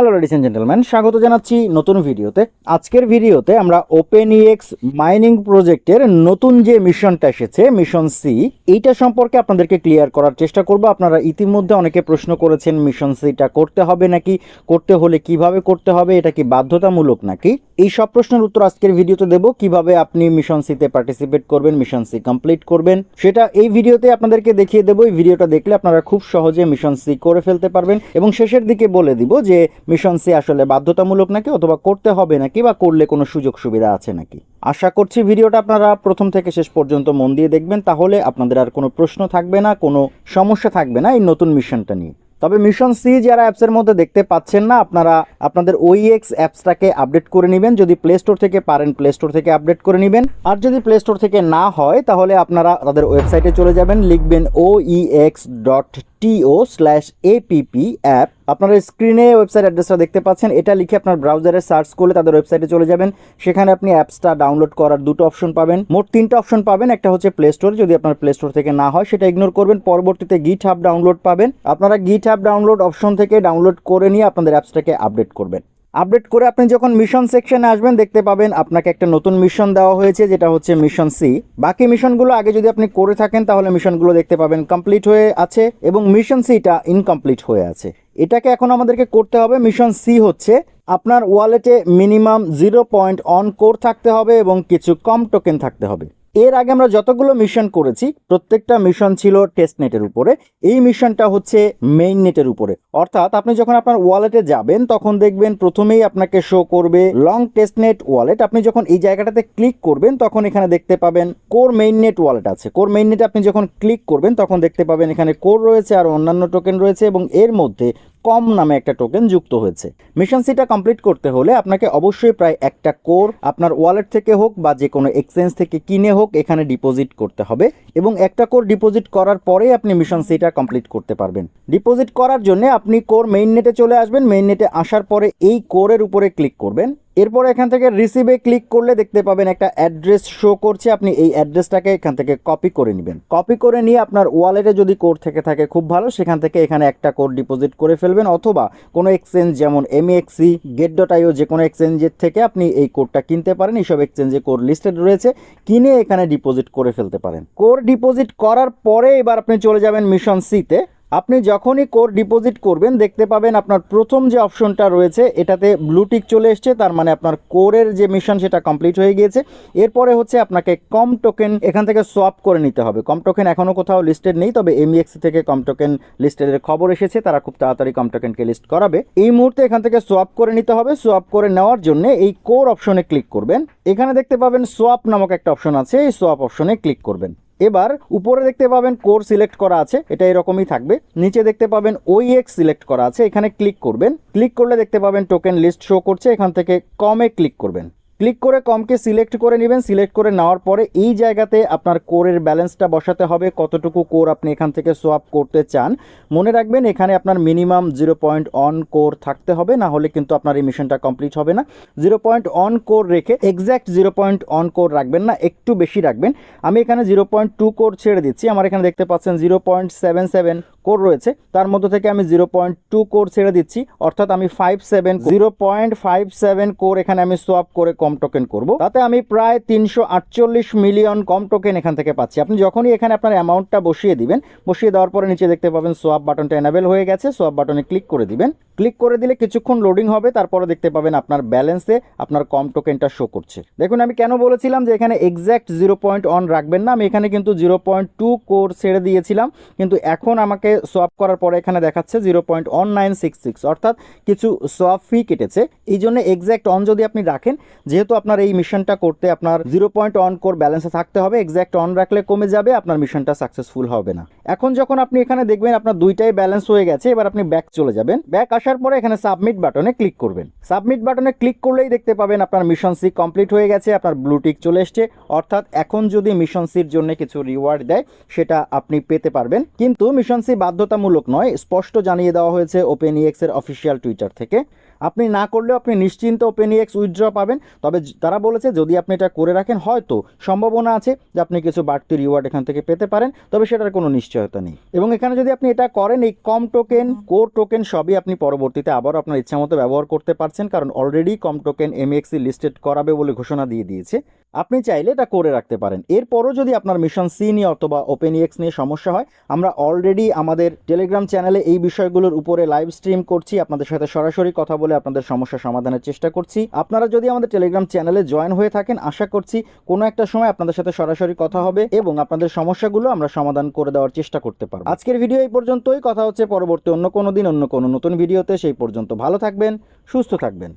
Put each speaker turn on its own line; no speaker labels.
Hello ladies and gentleman স্বাগত জানাচ্ছি নতুন ভিডিওতে। আজকের ভিডিওতে আমরা ওপেন ইএক্স মাইনিং প্রজেক্টের নতুন যে মিশনটা এসেছে মিশন সি এইটা সম্পর্কে আপনাদেরকে ক্লিয়ার করার চেষ্টা করব। আপনারা ইতিমধ্যে অনেকে প্রশ্ন করেছেন মিশন সিটা করতে হবে নাকি, করতে হলে কীভাবে করতে হবে, এটা কি বাধ্যতামূলক নাকি? এই সব প্রশ্নের উত্তর আজকের ভিডিওতে দেব। কীভাবে আপনি মিশন সিতে পার্টিসিপেট করবেন মিশন সি কমপ্লিট করবেন, সেটা এই ভিডিওতে আপনাদেরকে দেখিয়ে দেবো। এই ভিডিওটা দেখলে আপনারা খুব সহজে মিশন সি করে ফেলতে পারবেন। এবং শেষের দিকে বলে দিব যে মিশন সি আসলে বাধ্যতামূলক নাকি অথবা করতে হবে নাকি বা করলে কোনো সুযোগ সুবিধা আছে নাকি? আশা করছি ভিডিওটা আপনারা প্রথম থেকে শেষ পর্যন্ত মন দিয়ে দেখবেন, তাহলে আপনাদের আর কোনো প্রশ্ন থাকবে না, কোনো সমস্যা থাকবে না এই নতুন মিশনটা নিয়ে। তবে মিশন সি যারা অ্যাপসের মধ্যে দেখতে পাচ্ছেন না, আপনারা আপনাদের ওইএক্স অ্যাপসটাকে আপডেট করে নেবেন। যদি প্লে স্টোর থেকে পারেন প্লে স্টোর থেকে আপডেট করে নেবেন। আর যদি প্লে স্টোর থেকে না হয়, তাহলে আপনারা তাদের ওয়েবসাইটে চলে যাবেন, লিখবেন O EX dot TO slash APP app আপনারা স্ক্রিনে ওয়েবসাইট অ্যাড্রেসটা দেখতে পাচ্ছেন। এটা লিখে আপনার ব্রাউজারে সার্চ করলে তাদের ওয়েবসাইটে চলে যাবেন। সেখানে আপনি অ্যাপসটা ডাউনলোড করার দুটো অপশন পাবেন। মোট তিনটা অপশন পাবেন। একটা হচ্ছে প্লে স্টোর যদি আপনার প্লে স্টোর থেকে না হয়, সেটা ইগনোর করবেন। পরবর্তীতে গিট হাব ডাউনলোড পাবেন। আপনারা গিট হাব ডাউনলোড অপশন থেকে ডাউনলোড করে নিয়ে আপনাদের অ্যাপসটাকে আপডেট করবেন। আপডেট করে আপনি যখন মিশন সেকশনে আসবেন, দেখতে পাবেন আপনাকে একটা নতুন মিশন দেওয়া হয়েছে, যেটা হচ্ছে মিশন সি বাকি মিশনগুলো আগে যদি আপনি করে থাকেন, তাহলে মিশনগুলো দেখতে পাবেন কমপ্লিট হয়ে আছে এবং মিশন সিটা ইনকমপ্লিট হয়ে আছে। এটাকে এখন আমাদেরকে করতে হবে। মিশন সি হচ্ছে আপনার ওয়ালেটে minimum zero point one core থাকতে হবে এবং কিছু কম টোকেন থাকতে হবে। এর আগে আমরা যতগুলো মিশন করেছি, প্রত্যেকটা মিশন ছিল টেস্ট নেটের উপরে। এই মিশনটা হচ্ছে মেইন নেটের উপরে। অর্থাৎ আপনি যখন আপনার ওয়ালেটে যাবেন, তখন দেখবেন প্রথমেই আপনাকে শো করবে লং টেস্ট নেট ওয়ালেট আপনি যখন এই জায়গাটাতে ক্লিক করবেন, তখন এখানে দেখতে পাবেন কোর মেইন নেট ওয়ালেট আছে। কোর মেইন নেটে আপনি যখন ক্লিক করবেন, তখন দেখতে পাবেন এখানে কোর রয়েছে আর অন্যান্য টোকেন রয়েছে এবং এর মধ্যে কম নামে একটা টোকেন যুক্ত হয়েছে। মিশন সিটা কমপ্লিট করতে হলে আপনাকে অবশ্যই প্রায় একটা কোর আপনার ওয়ালেট থেকে হোক বা যে কোনো এক্সচেঞ্জ থেকে কিনে হোক এখানে ডিপোজিট করতে হবে এবং একটা কোর ডিপোজিট করার পরে আপনি মিশন সিটা কমপ্লিট করতে পারবেন। ডিপোজিট করার জন্য আপনি কোর মেইন নেটে চলে আসবেন। মেইন নেটে আসার পরে এই কোরের উপরে ক্লিক করবেন। এরপর এখান থেকে রিসিভে ক্লিক করলে দেখতে পাবেন একটা অ্যাড্রেস শো করছে। আপনি এই অ্যাড্রেসটাকে এখান থেকে কপি করে নেবেন। কপি করে নিয়ে আপনার ওয়ালেটে যদি কোড থেকে থাকে, খুব ভালো। সেখান থেকে এখানে একটা কোড ডিপোজিট করে ফেলবেন। অথবা কোনো এক্সচেঞ্জ যেমন এমএক্সি গেট ডট আইও যে কোনো এক্সচেঞ্জের থেকে আপনি এই কোডটা কিনতে পারেন। এইসব এক্সচেঞ্জে কোড লিস্টেড রয়েছে। কিনে এখানে ডিপোজিট করে ফেলতে পারেন। কোড ডিপোজিট করার পরে এবার আপনি চলে যাবেন মিশন সিতে আপনি যখনই কোর ডিপোজিট করবেন, দেখতে পাবেন আপনার প্রথম যে অপশনটা রয়েছে, এটাতে ব্লুটিক চলে এসছে, তার মানে আপনার কোরের যে মিশন সেটা কমপ্লিট হয়ে গিয়েছে। এরপরে হচ্ছে আপনাকে কম টোকেন এখান থেকে সোয়াপ করে নিতে হবে। কম টোকেন এখনও কোথাও লিস্টেড নেই, তবে এমইএক্সি থেকে কম টোকেন লিস্টেডের খবর এসেছে, তারা খুব তাড়াতাড়ি কম টোকেনকে লিস্ট করাবে। এই মুহূর্তে এখান থেকে সোয়াপ করে নিতে হবে। সোয়াপ করে নেওয়ার জন্য এই কোর অপশনে ক্লিক করবেন। এখানে দেখতে পাবেন সোয়াপ নামক একটা অপশন আছে, এই সোয়াপ অপশনে ক্লিক করবেন। এবার উপরে দেখতে পাবেন কোর সিলেক্ট করা আছে, এটা এরকমই থাকবে। নিচে দেখতে পাবেন ওই ওইএক্স সিলেক্ট করা আছে, এখানে ক্লিক করবেন। ক্লিক করলে দেখতে পাবেন টোকেন লিস্ট শো করছে, এখান থেকে কমে ক্লিক করবেন। ক্লিক করে কমকে সিলেক্ট করে নেবেন। সিলেক্ট করে নেওয়ার পরে এই জায়গাতে আপনার কোরের ব্যালেন্সটা বসাতে হবে, কতটুকু কোর আপনি এখান থেকে সোয়াপ করতে চান। মনে রাখবেন, এখানে আপনার minimum zero point one core থাকতে হবে, না হলে কিন্তু আপনার এই মিশনটা কমপ্লিট হবে না। জিরো পয়েন্ট অন কোর রেখে exact zero point one core রাখবেন না, একটু বেশি রাখবেন। আমি এখানে জিরো পয়েন্ট টু কোর ছেড়ে দিচ্ছি। আমার এখানে দেখতে পাচ্ছেন zero point seven seven core রয়েছে। তার মধ্য থেকে আমি জিরো পয়েন্ট টু কোর ছেড়ে দিচ্ছি, অর্থাৎ আমি five seven zero point five seven core এখানে আমি সোয়াপ করে কম টোকেন করব। তাতে আমি প্রায় তিনশো আটচল্লিশ মিলিয়ন কম টোকেন এখান থেকে পাচ্ছি। আপনি যখনই এখানে আপনার অ্যামাউন্টটা বসিয়ে দিবেন, বসিয়ে দেওয়ার পরে নিচে দেখতে পাবেন সোয়াপ বাটনটা এনাবেল হয়ে গেছে। সোয়াপ বাটনে ক্লিক করে দিবেন। ক্লিক করে দিলে কিছুক্ষণ লোডিং হবে, তারপরে দেখতে পাবেন আপনার ব্যালেন্সে আপনার কম টোকেনটা শো করছে। দেখুন, আমি কেন বলেছিলাম যে এখানে এক্স্যাক্ট জিরো পয়েন্ট অন রাখবেন না? আমি এখানে কিন্তু জিরো পয়েন্ট টু কোর ছেড়ে দিয়েছিলাম, কিন্তু এখন আমাকে সোয়াপ করার পরে এখানে দেখাচ্ছে zero point one nine six six অর্থাৎ কিছু সোয়াপ ফি কেটেছে। এই জন্য এক্স্যাক্ট অন যদি আপনি রাখেন, যেহেতু আপনার এই মিশনটা করতে আপনার জিরো পয়েন্ট অন কোর ব্যালেন্সে থাকতে হবে এক্স্যাক্ট অন রাখলে কমে যাবে, আপনার মিশনটা সাকসেসফুল হবে না। এখন যখন আপনি এখানে দেখবেন আপনার দুইটাই ব্যালেন্স হয়ে গেছে, এবার আপনি ব্যাক চলে যাবেন। ব্যাক আসার পরে এখানে সাবমিট বাটনে ক্লিক করবেন। সাবমিট বাটনে ক্লিক করলেই দেখতে পাবেন আপনার মিশন সি কমপ্লিট হয়ে গেছে, আপনার ব্লুটিক চলে এসছে। অর্থাৎ এখন যদি মিশন সির জন্য কিছু রিওয়ার্ড দেয়, সেটা আপনি পেতে পারবেন। কিন্তু মিশন সি বাধ্যতামূলক নয়, স্পষ্ট জানিয়ে দেওয়া হয়েছে ওপেন ইএক্স এর অফিসিয়াল টুইটার থেকে। আপনি না করলেও আপনি নিশ্চিন্ত ওপেন ইএক্স উইথড্র পাবেন। তবে তবে তারা বলেছে, যদি আপনি এটা করে রাখেন, হয়তো সম্ভাবনা আছে যে আপনি কিছু বাড়তি রিওয়ার্ড এখান থেকে পেতে পারেন, তবে সেটার কোনো নিশ্চয়তা নেই। এবং এখানে যদি আপনি এটা করেন, এই কম টোকেন কোর টোকেন সবই আপনি পরবর্তীতে আবার আপনার ইচ্ছা মতো ব্যবহার করতে পারছেন, কারণ অলরেডি কম টোকেন এমএক্সি লিস্টেড করাবে বলে ঘোষণা দিয়ে দিয়েছে। আপনি চাইলে এটা করে রাখতে পারেন। এরপরও যদি আপনার মিশন সি নিয়ে অথবা ওপেন ইএক্স নিয়ে সমস্যা হয়, আমরা অলরেডি আমাদের টেলিগ্রাম চ্যানেলে এই বিষয়গুলোর উপরে লাইভ স্ট্রিম করছি। আপনাদের সাথে সরাসরি কথা বলে আপনাদের সমস্যা সমাধানের চেষ্টা করছি। আপনারা যদি আমাদের টেলিগ্রাম চ্যানেলে জয়েন হয়ে থাকেন, আশা করছি কোনো একটা সময় আপনাদের সাথে সরাসরি কথা হবে এবং আপনাদের সমস্যাগুলো আমরা সমাধান করে দেওয়ার চেষ্টা করতে পারব। আজকের ভিডিও এই পর্যন্তই। কথা হচ্ছে পরবর্তী অন্য কোনো দিন, অন্য কোনো নতুন ভিডিওতে সেই পর্যন্ত ভালো থাকবেন, সুস্থ থাকবেন।